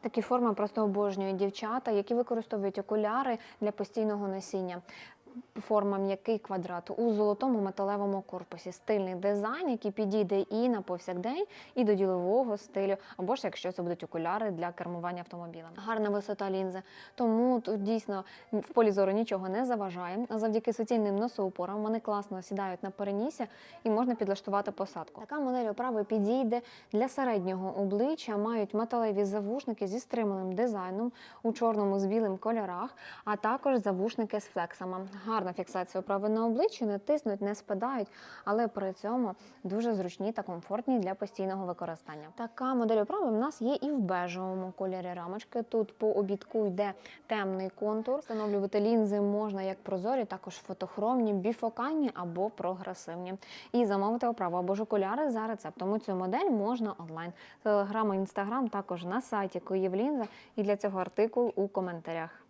Такі форми просто обожнюють дівчата, які використовують окуляри для постійного носіння. Форма м'який квадрат у золотому металевому корпусі. Стильний дизайн, який підійде і на повсякдень, і до ділового стилю, або ж якщо це будуть окуляри для кермування автомобілем. Гарна висота лінзи. Тому тут дійсно в полі зору нічого не заважає. Завдяки суцільним носоупорам вони класно сідають на перенісся і можна підлаштувати посадку. Така модель оправи підійде для середнього обличчя. Мають металеві завушники зі стриманим дизайном у чорному з білим кольорах, а також завушники з флексами. Гарна фіксація оправи на обличчі, не тиснуть, не спадають, але при цьому дуже зручні та комфортні для постійного використання. Така модель оправи в нас є і в бежевому кольорі рамочки. Тут по обідку йде темний контур. Встановлювати лінзи можна як прозорі, також фотохромні, біфокальні або прогресивні. І замовити оправу або ж окуляри за рецептом. Цю модель можна онлайн. Телеграм інстаграм також на сайті Київлінза. І для цього артикул у коментарях.